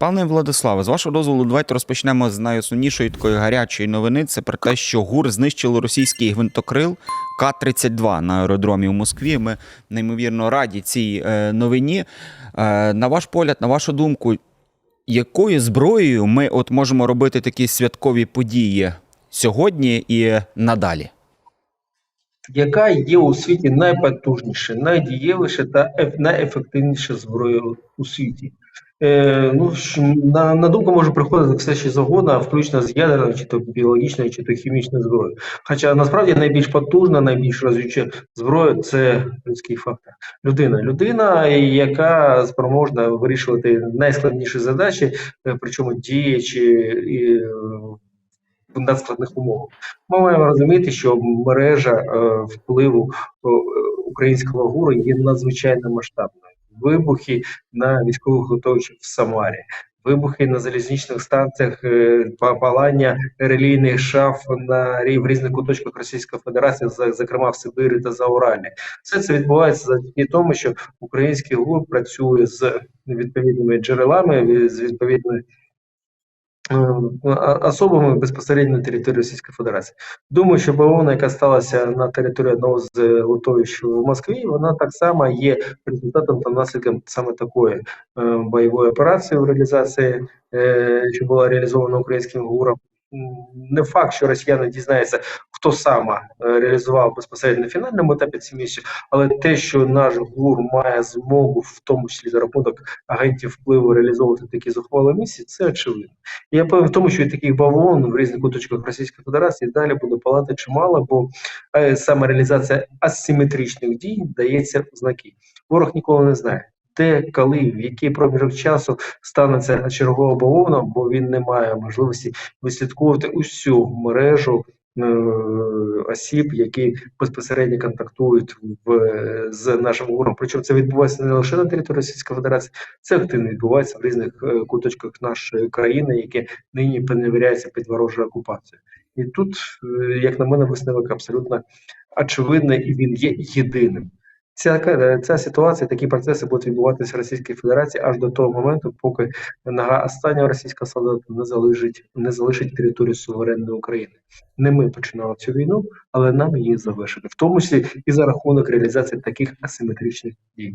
Пане Владиславе, з вашого дозволу, давайте розпочнемо з найосновнішої такої гарячої новини. Це про те, що ГУР знищили російський гвинтокрил К-32 на аеродромі у Москві. Ми неймовірно раді цій е, новині. Е, на ваш погляд, на вашу думку, якою зброєю ми от можемо робити такі святкові події сьогодні і надалі? яка є у світі найпотужніша, найдієвіша та еф- найефективніша зброя у світі. Е, ну, на, на думку може приходити все що завгодно, включно з ядерною, чи то біологічною, чи то хімічною зброєю. Хоча насправді найбільш потужна, найбільш розвідча зброя це людський фактор. Людина. Людина, яка спроможна вирішувати найскладніші задачі, е, причому діячи і, в надскладних умовах. Ми маємо розуміти, що мережа е, впливу е, українського гуру є надзвичайно масштабною. Вибухи на військових готовчих в Самарі, вибухи на залізничних станціях, е, палання релійних шаф на в різних куточках Російської Федерації, зокрема в Сибирі та Зауралі. Все це відбувається завдяки тому, що український гур працює з відповідними джерелами, з відповідними а- особами безпосередньо на території Російської Федерації. Думаю, що бавовна, яка сталася на території одного з е, литовищ в Москві, вона так само є результатом та наслідком саме такої е, бойової операції в реалізації, е, що була реалізована українським гуром. Не факт, що росіяни дізнаються, хто саме е, реалізував безпосередньо на фінальному етапі ці місії, але те, що наш гур має змогу, в тому числі за рахунок агентів впливу реалізовувати такі зухвали місії, це очевидно. Я певен в тому, що і таких бавовн в різних куточках Російської Федерації далі буде палати чимало, бо е, саме реалізація асиметричних дій дається в знаки. Ворог ніколи не знає. Де, коли, в який проміжок часу станеться чергова бавовна, бо він не має можливості вислідковувати усю мережу е, осіб, які безпосередньо контактують в, з нашим ворогом. Причому це відбувається не лише на території Російської Федерації, це активно відбувається в різних е, куточках нашої країни, які нині перевіряються під ворожою окупацією. І тут, е, як на мене, висновок абсолютно очевидний, і він є єдиним. Ця, е, ця ситуація, такі процеси будуть відбуватися в Російській Федерації аж до того моменту, поки нога останнього російського солдата не залишить, не залишить територію суверенної України. Не ми починали цю війну, але нам її завершити, в тому числі і за рахунок реалізації таких асиметричних дій.